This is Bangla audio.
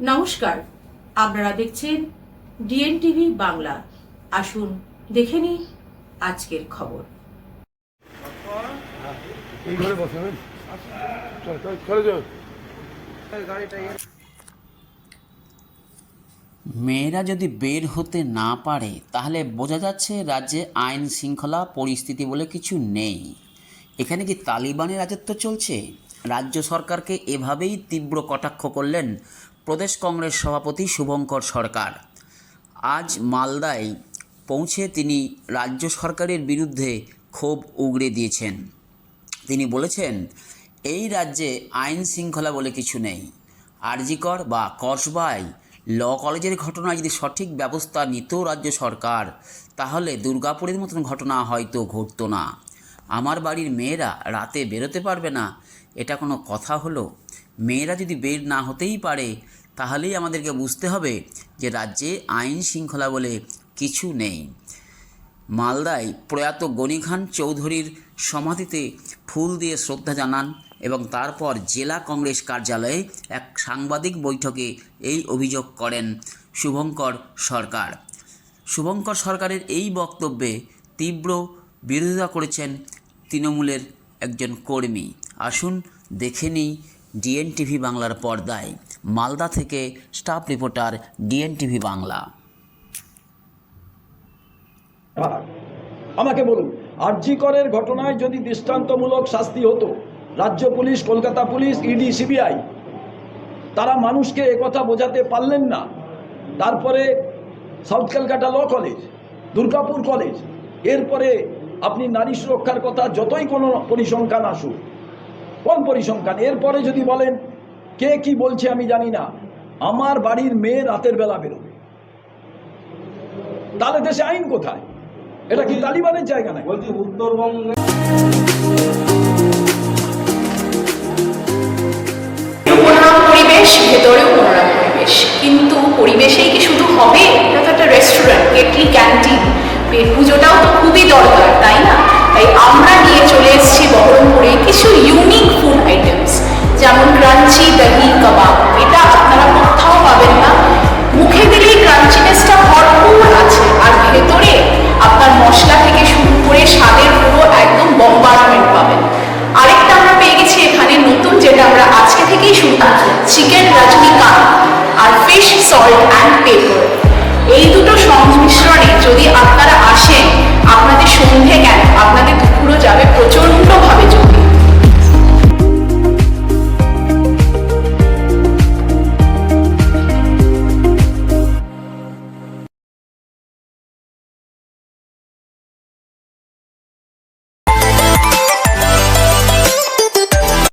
নমস্কার, আপনারা দেখছেন ডিএনটিভি বাংলা। আসুন, দেখে নিন আজকের খবর। মেয়েরা যদি বের হতে না পারে, তাহলে বোঝা যাচ্ছে রাজ্যে আইন শৃঙ্খলা পরিস্থিতি বলে কিছু নেই। এখানে কি তালিবানের রাজত্ব চলছে? রাজ্য সরকারকে এভাবেই তীব্র কটাক্ষ করলেন প্রদেশ কংগ্রেস সভাপতি শুভঙ্কর সরকার। আজ মালদায় পৌঁছে তিনি রাজ্য সরকারের বিরুদ্ধে ক্ষোভ উগড়ে দিয়েছেন। তিনি বলেছেন, এই রাজ্যে আইন শৃঙ্খলা বলে কিছু নেই। আরজিকর বা কসবায় ল কলেজের ঘটনায় যদি সঠিক ব্যবস্থা নিত রাজ্য সরকার, তাহলে দুর্গাপুরের মতন ঘটনা হয়তো ঘটতো না। আমার বাড়ির মেয়েরা রাতে বেরোতে পারবে না। এটা কোনো কথা হলো? মেয়েরা যদি বের না হতেই পারে, তাহলেই আমাদেরকে বুঝতে হবে যে রাজ্যে আইন শৃঙ্খলা বলে কিছু নেই। মালদায় প্রয়াত গনি খান চৌধুরীর সমাধিতে ফুল দিয়ে শ্রদ্ধা জানান এবং তারপর জেলা কংগ্রেস কার্যালয়ে এক সাংবাদিক বৈঠকে এই অভিযোগ করেন শুভঙ্কর সরকার। শুভঙ্কর সরকারের এই বক্তব্যে তীব্র বিরোধিতা করেছেন তৃণমূলের একজন কর্মী আসুন দেখে নিই ডিএনটিভি বাংলার পর্দায় মালদা থেকে স্টাফ রিপোর্টার ডিএনটিভি বাংলা। আমাকে বলুন, আরজি করের ঘটনায় যদি দৃষ্টান্তমূলক শাস্তি হতো, রাজ্য police, Kolkata police, ED, CBI, তারা মানুষকে একথা বোঝাতে পারলেন না তারপরে South Calcutta law college, Durgapur college, এরপরে আপনি নারী সুরক্ষার কথা যতই কোনো পরিসংখ্যান আসুক কোন পরিসংখ্যান। এরপরে যদি বলেন কে কি বলছে আমি জানি না। আমার বাড়ির মেয়ে রাতের বেলা বেরোবে। তাহলে দেশে আইন কোথায়? এটা কি তালিবানের জায়গা নাই বলছি উত্তরবঙ্গে পরিবেশ ভেতরেও পরিবেশ। কিন্তু পরিবেশেই কি শুধু হবে? এটা তো একটা রেস্টুরেন্ট কেটলি ক্যান্টিন পেট পুজোটাও তো খুবই দরকার। আমরা নিয়ে চলে এসেছি বহরমপুরে কিছু ইউনিক ফুড আইটেমস যেমন ক্রাঞ্চি দহি কাবাব এটা আপনারা কোথাও পাবেন না। মুখে দিলেই ক্রাঞ্চিনেসটা ভরপুর আছে। আর ভেতরে আপনার মশলা থেকে শুরু করে স্বাদের পুরো একদম বম্বারমেন্ট পাবেন। আরেকটা আমরা পেয়ে গেছি এখানে নতুন, যেটা আমরা আজকে থেকেই শুরু চিকেন রজনীকান্ত আর ফিশ সল্ট অ্যান্ড পেপার এই দুটো সংমিশ্রণে যদি আপনারা আসেন